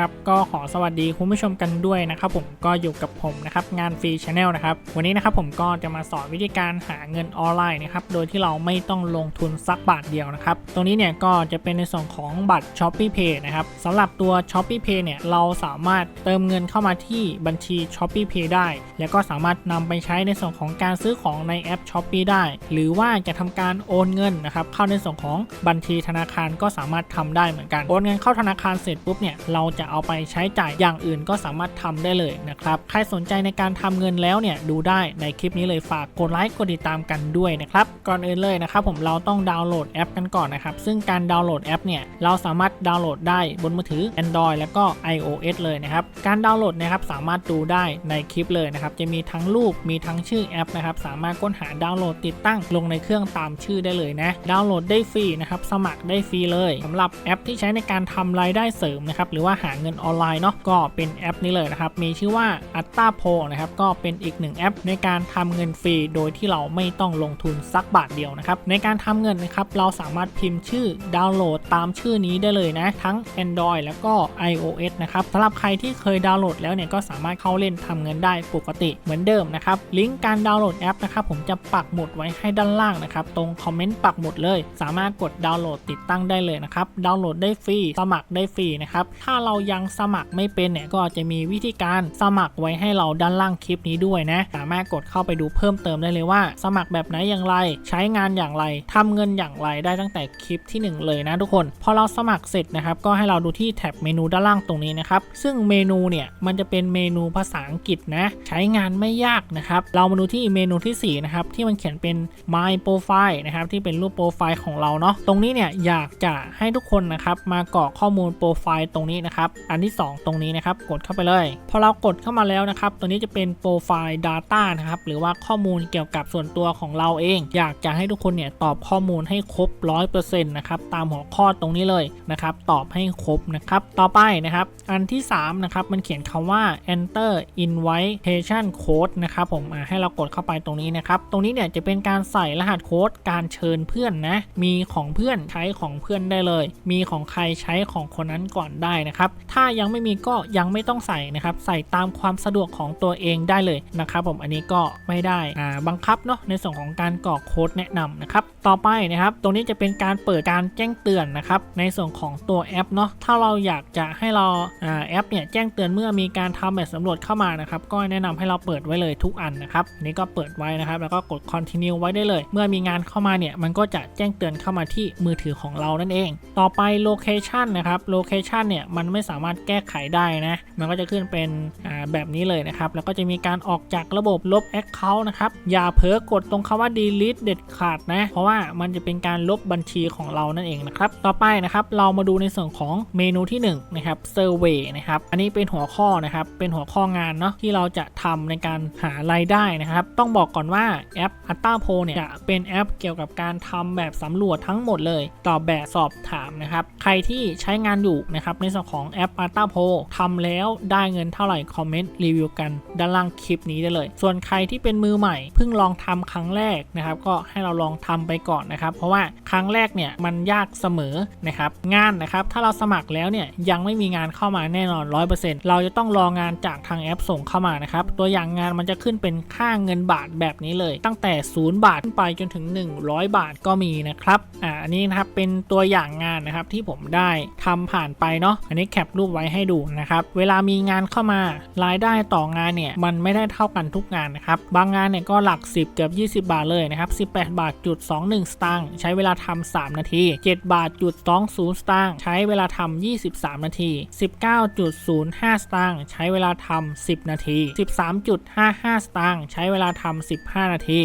ครับก็ขอสวัสดีคุณผู้ชมกันด้วยนะครับผมก็อยู่กับผมนะครับงานฟรีชาแนลนะครับวันนี้นะครับผมก็จะมาสอนวิธีการหาเงินออนไลน์นะครับโดยที่เราไม่ต้องลงทุนสักบาทเดียวนะครับตรงนี้เนี่ยก็จะเป็นในส่วนของบัตร s h o p e e Pay นะครับสำหรับตัว s h o p e e Pay เนี่ยเราสามารถเติมเงินเข้ามาที่บัญชี s h o p e e Pay ได้ แล้วก็สามารถนำไปใช้ในส่วนของการซื้อของในแอป s h o p e e ได้ หรือว่าจะทำการโอนเงินนะครับเข้าในส่วนของบัญชีธนาคารก็สามารถทำได้เหมือนกันโอนเงินเข้าธนาคารเสร็จปุ๊บเนี่ยเราจะเอาไปใช้จ่ายอย่างอื่นก็สามารถทำได้เลยนะครับ ใครสนใจในการทำเงินแล้วเนี่ยดูได้ในคลิปนี้เลยฝากกดไลค์กดติดตามกันด้วยนะครับ ก่อนอื่นเลยนะครับผมเราต้องดาวน์โหลดแอปกันก่อนนะครับ ซึ่งการดาวน์โหลดแอปเนี่ยเราสามารถดาวน์โหลดได้บนมือถือ Android แล้วก็ iOS เลยนะครับ การดาวน์โหลดนะครับสามารถดูได้ในคลิปเลยนะครับ จะมีทั้งรูปมีทั้งชื่อแอปนะครับ สามารถค้นหาดาวน์โหลดติดตั้งลงในเครื่องตามชื่อได้เลยนะ ดาวน์โหลดได้ฟรีนะครับ สมัครได้ฟรีเลยสำหรับแอปที่ใช้ในการทำรายได้เสริมนะครับ หรือว่าหาเงินออนไลน์เนาะก็เป็นแอปนี้เลยนะครับ มีชื่อว่า a t t a p o นะครับก็เป็นอีกหนึ่งแอปในการทำเงินฟรีโดยที่เราไม่ต้องลงทุนสักบาทเดียวนะครับในการทำเงินนะครับเราสามารถพิมพ์ชื่อดาวน์โหลดตามชื่อนี้ได้เลยนะ ทั้ง Android แล้วก็ iOS นะครับสำหรับใครที่เคยดาวน์โหลดแล้วเนี่ยก็สามารถเข้าเล่นทำเงินได้ปกติเหมือนเดิมนะครับลิงก์การดาวน์โหลดแอปนะครับผมจะปักหมุดไว้ให้ด้านล่างนะครับตรงคอมเมนต์ปักหมุดเลย สามารถกดดาวน์โหลดติดตั้งได้เลยนะครับดาวน์โหลดได้ฟรีสมัครได้ฟรีนะครับถ้าเรายังสมัครไม่เป็นเนี่ยก็จะมีวิธีการสมัครไว้ให้เราด้านล่างคลิปนี้ด้วยนะ สามารถกดเข้าไปดูเพิ่มเติมได้เลยว่า สมัครแบบไหนอย่างไร ใช้งานอย่างไรทำเงินอย่างไรได้ตั้งแต่คลิปที่หนึ่งเลยนะทุกคน พอเราสมัครเสร็จนะครับก็ให้เราดูที่แท็บเมนูด้านล่างตรงนี้นะครับซึ่งเมนูเนี่ยมันจะเป็นเมนูภาษาอังกฤษนะใช้งานไม่ยากนะครับเรามาดูที่เมนูที่สี่นะครับที่มันเขียนเป็น my profile นะครับที่เป็นรูปโปรไฟล์ของเราเนาะตรงนี้เนี่ยอยากจะให้ทุกคนนะครับมากรอกข้อมูลโปรไฟล์ตรงนี้นะครับอันที่ 2 ตรงนี้นะครับกดเข้าไปเลย พอเรากดเข้ามาแล้วนะครับ ตัวนี้จะเป็นโปรไฟล์ Data นะครับหรือว่าข้อมูลเกี่ยวกับส่วนตัวของเราเอง อยากจะให้ทุกคนเนี่ยตอบข้อมูลให้ครบ 100%นะครับตามหัวข้อตรงนี้เลยนะครับตอบให้ครบนะครับต่อไปนะครับอันที่3นะครับมันเขียนคำว่า enter invitation code นะครับผมให้เรากดเข้าไปตรงนี้นะครับตรงนี้เนี่ยจะเป็นการใส่รหัสโค้ดการเชิญเพื่อนนะมีของเพื่อนใช้ของเพื่อนได้เลย มีของใครใช้ของคนนั้นก่อนได้นะครับถ้ายังไม่มีก็ยังไม่ต้องใส่นะครับ ใส่ตามความสะดวกของตัวเองได้เลยนะครับผมอันนี้ก็ไม่ได้อ่าบังคับเนาะในส่วนของการกรอกโค้ดแนะนำนะครับต่อไปนะครับ ตรงนี้จะเป็นการเปิดการแจ้งเตือนนะครับในส่วนของตัวแอปเนาะถ้าเราอยากจะให้เราอ่าแอปเนี่ยแจ้งเตือนเมื่อมีการทำแบบสำรวจเข้ามานะครับก็แนะนำให้เราเปิดไว้เลยทุกอันนะครับนนี้ก็เปิดไว้นะครับ แล้วก็กด continue ไว้ได้เลย เมื่อมีงานเข้ามาเนี่ยมันก็จะแจ้งเตือนเข้ามาที่มือถือของเรานั่นเอง ต่อไป location นะครับ location เนี่ยมันไม่สามารถแก้ไขได้นะมันก็จะขึ้นเป็นแบบนี้เลยนะครับ แล้วก็จะมีการออกจากระบบลบ account นะครับ อย่าเผลอกดตรงคำว่า delete เด็ดขาดนะ เพราะว่ามันจะเป็นการลบบัญชีของเรานั่นเองนะครับ ต่อไปนะครับเรามาดูในส่วนของเมนูที่1นงนะครับ survey นะครับ อันนี้เป็นหัวข้อนะครับ เป็นหัวข้องานเนาะที่เราจะทำในการหารายได้นะครับ ต้องบอกก่อนว่าแอป a t t a p o เนี่ยจะเป็นแอปเกี่ยวกับการทำแบบสำรวจทั้งหมดเลยตอบแบบสอบถามนะครับ ใครที่ใช้งานอยู่นะครับในส่วนของแอป a t t a p o ทำแล้วได้เงินเท่าไหร่คอมเมนต์รีวิวกันด้านล่างคลิปนี้ได้เลย ส่วนใครที่เป็นมือใหม่เพิ่งลองทำครั้งแรกนะครับก็ให้เราลองทำไปก่อนนะครับ เพราะว่าครั้งแรกเนี่ยมันยากเสมอนะครับงานนะครับถ้าเราสมัครแล้วเนี่ยยังไม่มีงานเข้ามาแน่นอน 100%เราจะต้องรองานจากทางแอปส่งเข้ามานะครับตัวอย่างงานมันจะขึ้นเป็นค่าเงินบาทแบบนี้เลย ตั้งแต่ 0 บาทขึ้นไปจนถึง 100 บาทก็มีนะครับอ่าอันนี้นะครับเป็นตัวอย่างงานนะครับที่ผมได้ทำผ่านไปเนาะอันนี้แคปรูปไว้ให้ดูนะครับ เวลามีงานเข้ามารายได้ต่องานเนี่ยมันไม่ได้เท่ากันทุกงานนะครับ บางงานเนี่ยก็หลัก 10 เกือบ 20 บาทเลยนะครับ 18 บาทจุด21 สตางค์ใช้เวลาทำ3นาที 7 บาทจุด20 สตางค์ใช้เวลาทำ23 นาที 19.05 สตางค์ใช้เวลาทำ10 นาที 13.55 สตางค์ใช้เวลาทำ15 นาที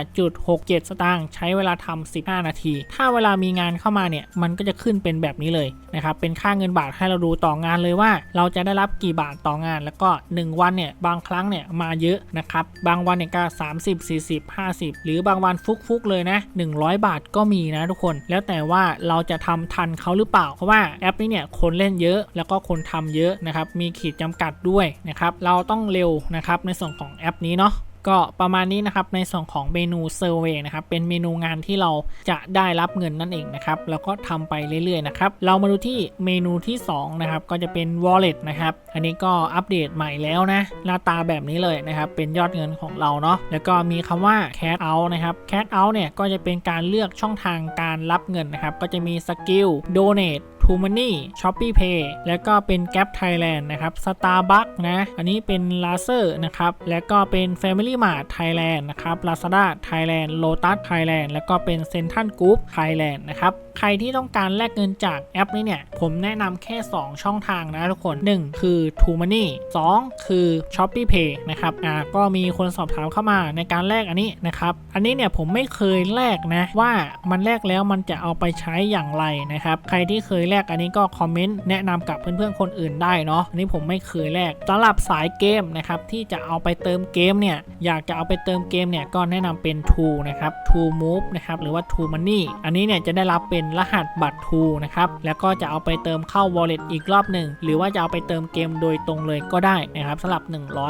15.67 สตางค์ใช้เวลาทำ15 นาที ถ้าเวลามีงานเข้ามาเนี่ยมันก็จะขึ้นเป็นแบบนี้เลยนะครับเป็นค่าเงินบาทให้เราดูต่องานเลยว่า เราจะได้รับกี่บาทต่องาน แล้วก็ 1 วันเนี่ยบางครั้งเนี่ยมาเยอะนะครับบางวันเนี่ยก็30 40 50 หรือบางวันฟุกๆเลยนะ 100 บาทก็มีนะทุกคน แล้วแต่ว่าเราจะทำทันเขาหรือเปล่าเพราะว่าแอปนี้เนี่ยคนเล่นเยอะแล้วก็คนทำเยอะนะครับมีขีดจำกัดด้วยนะครับเราต้องเร็วนะครับในส่วนของแอปนี้เนาะ ก็ประมาณนี้นะครับในส่วนของเมนูเซอร์เวยนะครับเป็นเมนูงานที่เราจะได้รับเงินนั่นเองนะครับแล้วก็ทำไปเรื่อยๆนะครับเรามาดูที่เมนูที่สองนะครับก็จะเป็น wallet นะครับอันนี้ก็อัปเดตใหม่แล้วนะหน้าตาแบบนี้เลยนะครับเป็นยอดเงินของเราเนาะแล้วก็มีคำว่า cash out นะครับ cash out เนี่ยก็จะเป็นการเลือกช่องทางการรับเงินนะครับก็จะมีสกิล donate t o Money Shopee Pay แล้วก็เป็น Gap Thailand นะครับ Starbucks นะ อันนี้เป็น l a s e r นะครับ แล้วก็เป็น Family Mart Thailand นะครับ Lazada Thailand Lotus Thailand แล้วก็เป็น Central Group Thailand นะครับ ใครที่ต้องการแลกเงินจากแอปนี้เนี่ย ผมแนะนำแค่ 2 ช่องทางนะทุกคน 1 คือ t o Money 2 คือ Shopee Pay นะครับอ่าก็มีคนสอบถามเข้ามาในการแลกอันนี้นะครับ อันนี้เนี่ยผมไม่เคยแลกนะว่ามันแลกแล้วมันจะเอาไปใช้อย่างไรนะครับ ใครที่เคยแลกอันนี้ก็คอมเมนต์แนะนำกับเพื่อนๆคนอื่นได้เนาะอันนี้ผมไม่เคยแลกสำหรับสายเกมนะครับที่จะเอาไปเติมเกมเนี่ยอยากจะเอาไปเติมเกมเนี่ยก็แนะนำเป็น t o นะครับ t o Move นะครับหรือว่า t o Money อันนี้เนี่ยจะได้รับเป็นรหัสบัตร t o นะครับ แล้วก็จะเอาไปเติมเข้า Wallet อีกรอบหนึ่ง หรือว่าจะเอาไปเติมเกมโดยตรงเลยก็ได้นะครับสำหรับ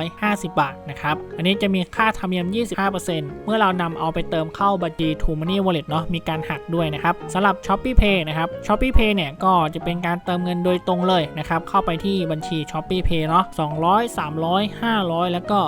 150 บาทนะครับ อันนี้จะมีค่าธรรมเนียม 25%เมื่อเรานำเอาไปเติมเข้าบัญชี t o Money Wallet เนาะ มีการหักด้วยนะครับสำหรับ Shopee Pay นะครับ Shopee Pay เนี่ยก็จะเป็นการเติมเงินโดยตรงเลยนะครับ เข้าไปที่บัญชี Shopee Pay เนาะ200 300 500 แล้วก็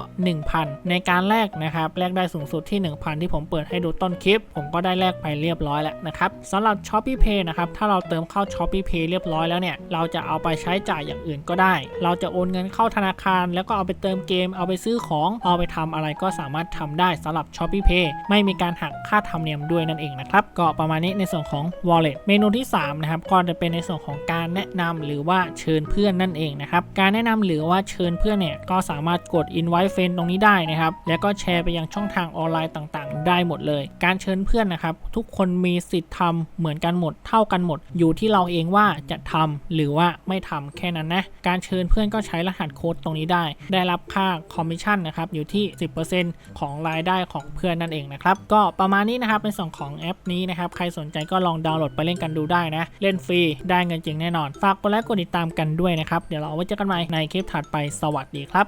1,000 ในการแลกนะครับแลกได้สูงสุดที่ 1,000 ที่ผมเปิดให้ดูต้นคลิป ผมก็ได้แลกไปเรียบร้อยแล้วนะครับสำหรับ Shopee Pay นะครับ ถ้าเราเติมเข้า Shopee Pay เรียบร้อยแล้วเนี่ย เราจะเอาไปใช้จ่ายอย่างอื่นก็ได้ เราจะโอนเงินเข้าธนาคาร แล้วก็เอาไปเติมเกม เอาไปซื้อของ เอาไปทำอะไรก็สามารถทำได้สำหรับ Shopee Pay ไม่มีการหักค่าธรรมเนียมด้วยนั่นเองนะครับ ก็ประมาณนี้ในส่วนของ Wallet เมนูที่ 3 นะครับ ก็จะเป็นในส่วนของการแนะนำหรือว่าเชิญเพื่อนนั่นเองนะครับ การแนะนำหรือว่าเชิญเพื่อนเนี่ย ก็สามารถกด invite friend ตรงนี้ได้นะครับ แล้วก็แชร์ไปยังช่องทางออนไลน์ต่าง ๆ ได้หมดเลย การเชิญเพื่อนนะครับ ทุกคนมีสิทธิ์ทำเหมือนกันหมดเท่ากันหมด อยู่ที่เราเองว่าจะทำหรือว่าไม่ทำแค่นั้นนะ การเชิญเพื่อนก็ใช้รหัสโค้ดตรงนี้ได้ ได้รับค่าคอมมิชชั่นนะครับอยู่ที่ 10%ของรายได้ของเพื่อนนั่นเองนะครับก็ประมาณนี้นะครับในส่วนของแอปนี้นะครับใครสนใจก็ลองดาวน์โหลดไปเล่นกันดูได้นะ เล่นฟรีได้เงินจริงแน่นอน ฝากกดไลค์กดติดตามกันด้วยนะครับ เดี๋ยวเราเอาไว้เจอกันใหม่ในคลิปถัดไปสวัสดีครับ